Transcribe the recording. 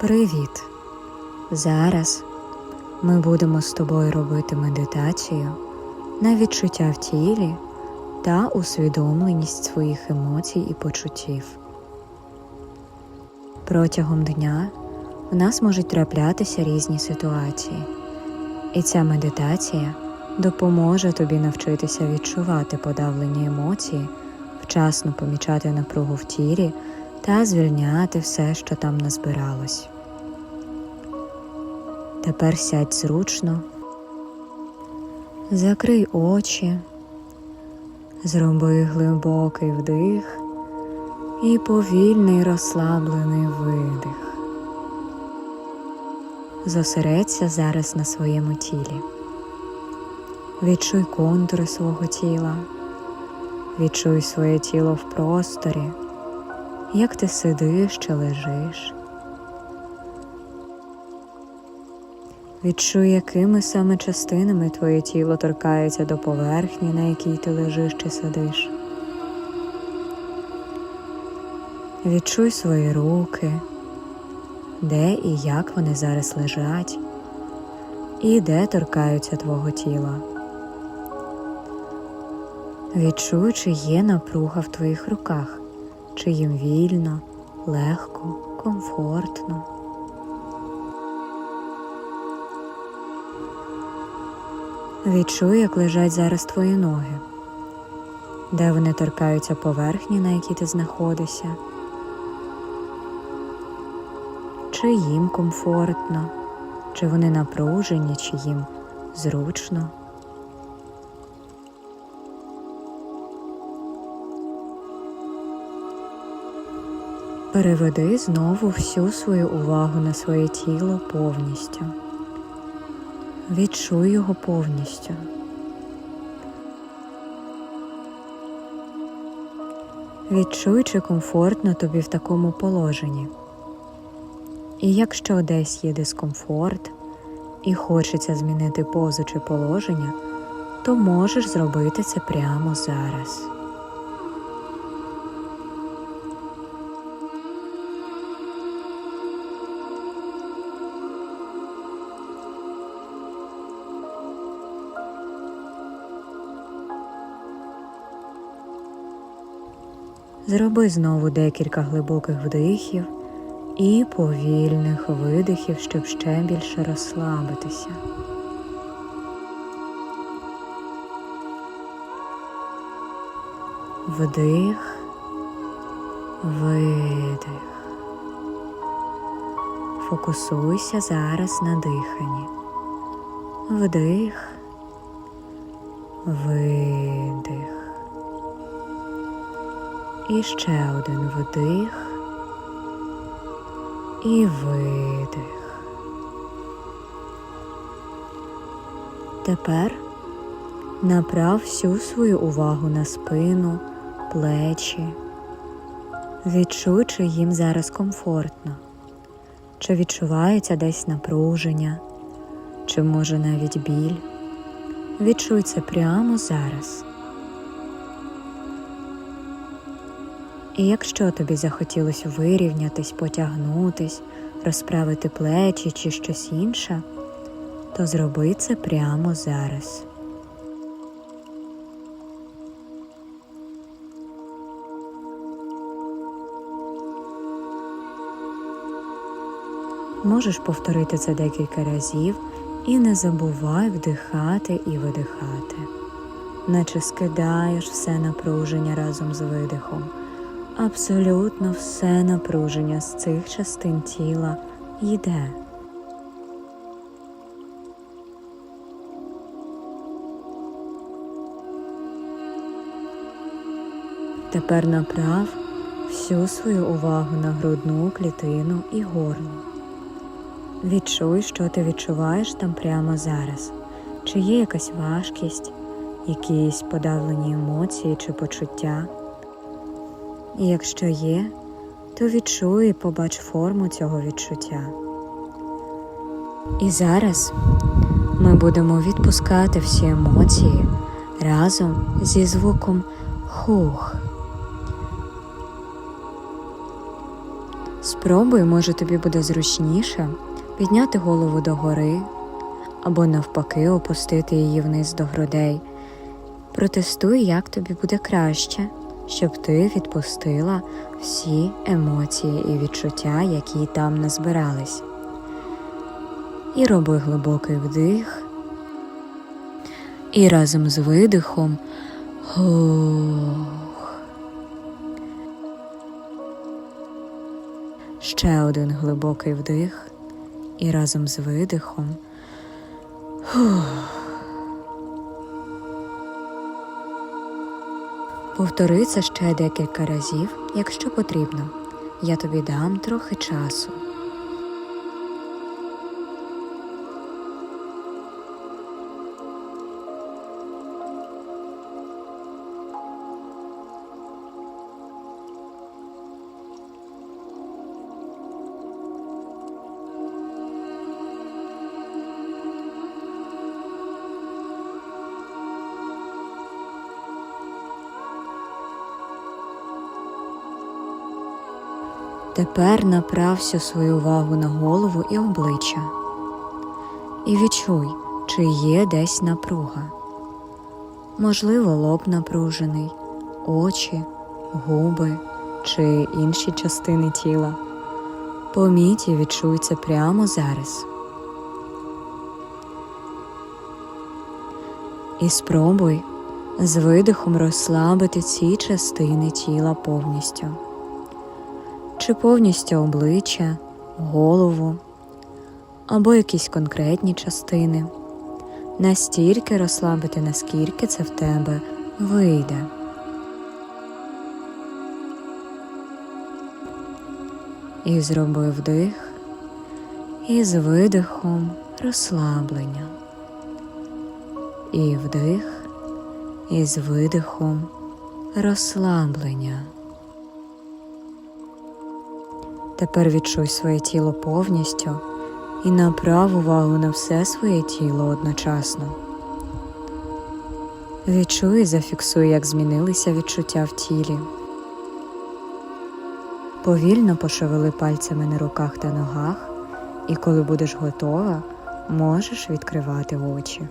Привіт! Зараз ми будемо з тобою робити медитацію на відчуття в тілі та усвідомленість своїх емоцій і почуттів. Протягом дня у нас можуть траплятися різні ситуації, і ця медитація допоможе тобі навчитися відчувати подавлені емоції, вчасно помічати напругу в тілі та звільняти все, що там назбиралось. Тепер сядь зручно, закрий очі, зроби глибокий вдих і повільний розслаблений видих. Зосередься зараз на своєму тілі. Відчуй контури свого тіла, відчуй своє тіло в просторі, як ти сидиш чи лежиш. Відчуй, якими саме частинами твоє тіло торкається до поверхні, на якій ти лежиш чи сидиш. Відчуй свої руки, де і як вони зараз лежать, і де торкаються твого тіла. Відчуй, чи є напруга в твоїх руках, чи їм вільно, легко, комфортно. Відчуй, як лежать зараз твої ноги, де вони торкаються поверхні, на якій ти знаходишся, чи їм комфортно, чи вони напружені, чи їм зручно. Переведи знову всю свою увагу на своє тіло повністю. Відчуй його повністю. Відчуй, чи комфортно тобі в такому положенні. І якщо десь є дискомфорт і хочеться змінити позу чи положення, то можеш зробити це прямо зараз. Зроби знову декілька глибоких вдихів і повільних видихів, щоб ще більше розслабитися. Вдих, видих. Фокусуйся зараз на диханні. Вдих, видих. І ще один вдих і видих. Тепер направ всю свою увагу на спину, плечі. Відчуй, чи їм зараз комфортно, чи відчувається десь напруження, чи може навіть біль. Відчуй це прямо зараз. І якщо тобі захотілося вирівнятись, потягнутись, розправити плечі чи щось інше, то зроби це прямо зараз. Можеш повторити це декілька разів і не забувай вдихати і видихати, наче скидаєш все напруження разом з видихом. Абсолютно все напруження з цих частин тіла йде. Тепер направ всю свою увагу на грудну клітину і горло. Відчуй, що ти відчуваєш там прямо зараз, чи є якась важкість, якісь подавлені емоції чи почуття. І якщо є, то відчуй і побач форму цього відчуття. І зараз ми будемо відпускати всі емоції разом зі звуком хух. Спробуй, може тобі буде зручніше підняти голову догори або навпаки опустити її вниз до грудей. Протестуй, як тобі буде краще, щоб ти відпустила всі емоції і відчуття, які там назбирались. І роби глибокий вдих. І разом з видихом Ох. Ще один глибокий вдих, і разом з видихом. Фух. Повтори це ще декілька разів, якщо потрібно. Я тобі дам трохи часу. Тепер направ свою увагу на голову і обличчя. І відчуй, чи є десь напруга. Можливо, лоб напружений, очі, губи чи інші частини тіла. Поміть і відчуй це прямо зараз. І спробуй з видихом розслабити ці частини тіла повністю чи повністю обличчя, голову або якісь конкретні частини. Настільки розслабити, наскільки це в тебе вийде. І зроби вдих, і з видихом розслаблення. І вдих, і з видихом розслаблення. Тепер відчуй своє тіло повністю і направ увагу на все своє тіло одночасно. Відчуй і зафіксуй, як змінилися відчуття в тілі. Повільно пошевели пальцями на руках та ногах, і коли будеш готова, можеш відкривати очі.